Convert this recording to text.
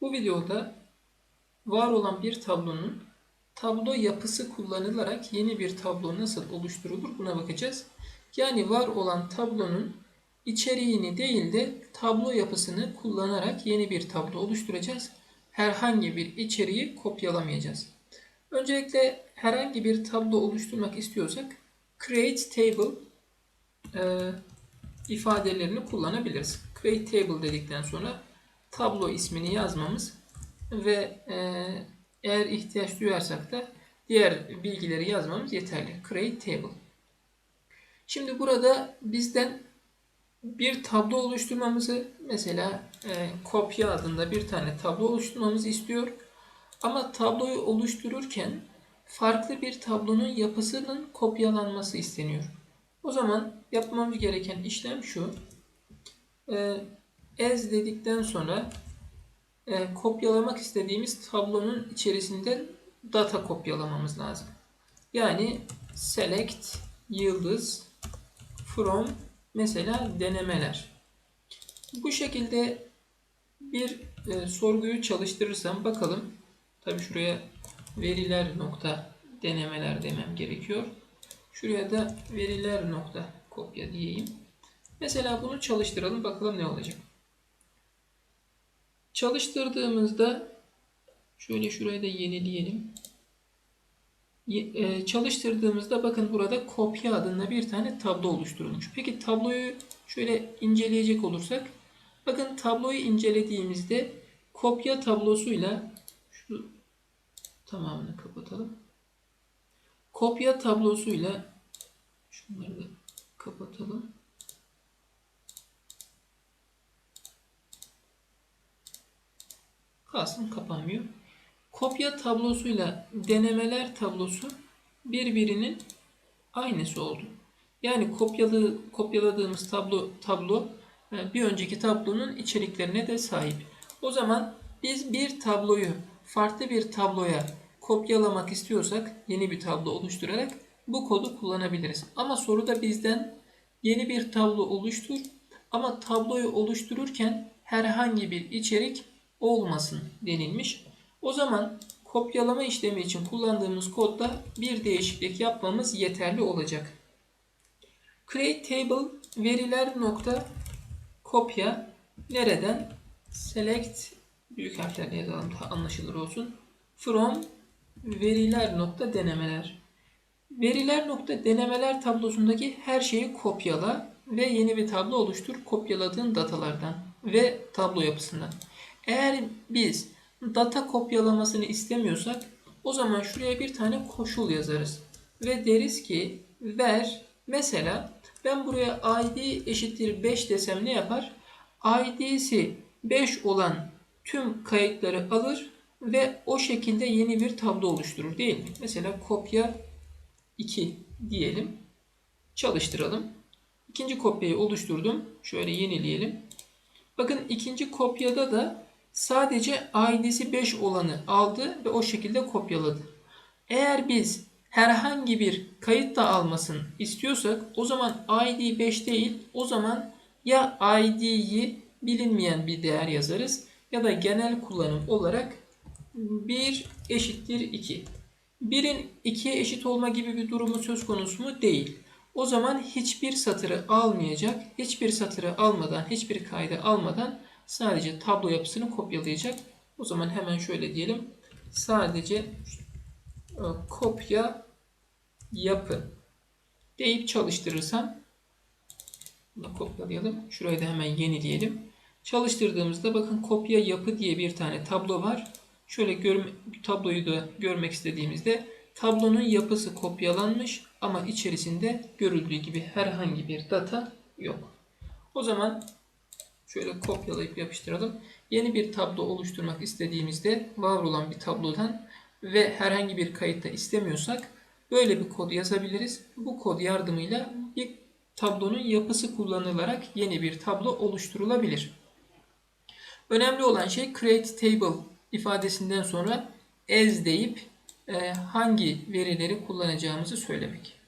Bu videoda var olan bir tablonun tablo yapısı kullanılarak yeni bir tablo nasıl oluşturulur buna bakacağız. Yani var olan tablonun içeriğini değil de tablo yapısını kullanarak yeni bir tablo oluşturacağız. Herhangi bir içeriği kopyalamayacağız. Öncelikle herhangi bir tablo oluşturmak istiyorsak create table e, ifadelerini kullanabiliriz. Create table dedikten sonra tablo ismini yazmamız ve e, eğer ihtiyaç duyarsak da diğer bilgileri yazmamız yeterli. Create table. Şimdi burada bizden bir tablo oluşturmamızı mesela e, kopya adında bir tane tablo oluşturmamızı istiyor. Ama tabloyu oluştururken farklı bir tablonun yapısının kopyalanması isteniyor. O zaman yapmamız gereken işlem şu. E, as dedikten sonra e, kopyalamak istediğimiz tablonun içerisinde data kopyalamamız lazım. Yani select yıldız from mesela denemeler. Bu şekilde bir e, sorguyu çalıştırırsam bakalım. Tabi şuraya veriler nokta denemeler demem gerekiyor. Şuraya da veriler nokta kopya diyeyim. Mesela bunu çalıştıralım bakalım ne olacak. Çalıştırdığımızda şöyle şurayı da yenileyelim. E, çalıştırdığımızda bakın burada kopya adında bir tane tablo oluşturulmuş. Peki tabloyu şöyle inceleyecek olursak bakın tabloyu incelediğimizde kopya tablosuyla şu tamamını kapatalım. Kopya tablosuyla şunları da kapatalım. Kalsın kapanmıyor. Kopya tablosuyla denemeler tablosu birbirinin aynısı oldu. Yani kopyalı, kopyaladığımız tablo, tablo e, bir önceki tablonun içeriklerine de sahip. O zaman biz bir tabloyu farklı bir tabloya kopyalamak istiyorsak yeni bir tablo oluşturarak bu kodu kullanabiliriz. Ama soruda bizden yeni bir tablo oluştur ama tabloyu oluştururken herhangi bir içerik olmasın denilmiş. O zaman kopyalama işlemi için kullandığımız kodda bir değişiklik yapmamız yeterli olacak. Create table veriler nokta kopya nereden? Select büyük harflerle yazalım daha anlaşılır olsun. From veriler nokta denemeler. Veriler nokta denemeler tablosundaki her şeyi kopyala ve yeni bir tablo oluştur kopyaladığın datalardan ve tablo yapısından. Eğer biz data kopyalamasını istemiyorsak o zaman şuraya bir tane koşul yazarız. Ve deriz ki ver mesela ben buraya id eşittir 5 desem ne yapar? id'si 5 olan tüm kayıtları alır ve o şekilde yeni bir tablo oluşturur değil mi? Mesela kopya 2 diyelim. Çalıştıralım. İkinci kopyayı oluşturdum. Şöyle yenileyelim. Bakın ikinci kopyada da sadece id'si 5 olanı aldı ve o şekilde kopyaladı. Eğer biz herhangi bir kayıt da almasın istiyorsak o zaman id 5 değil o zaman ya id'yi bilinmeyen bir değer yazarız ya da genel kullanım olarak 1 eşittir 2. 1'in 2'ye eşit olma gibi bir durumu söz konusu mu? Değil. O zaman hiçbir satırı almayacak. Hiçbir satırı almadan, hiçbir kaydı almadan sadece tablo yapısını kopyalayacak. O zaman hemen şöyle diyelim. Sadece e, kopya yapı deyip çalıştırırsam bunu kopyalayalım. Şurayı da hemen yenileyelim. Çalıştırdığımızda bakın kopya yapı diye bir tane tablo var. Şöyle görme, tabloyu da görmek istediğimizde tablonun yapısı kopyalanmış ama içerisinde görüldüğü gibi herhangi bir data yok. O zaman şöyle kopyalayıp yapıştıralım. Yeni bir tablo oluşturmak istediğimizde var olan bir tablodan ve herhangi bir kayıtta istemiyorsak böyle bir kod yazabiliriz. Bu kod yardımıyla bir tablonun yapısı kullanılarak yeni bir tablo oluşturulabilir. Önemli olan şey create table ifadesinden sonra as deyip e, hangi verileri kullanacağımızı söylemek.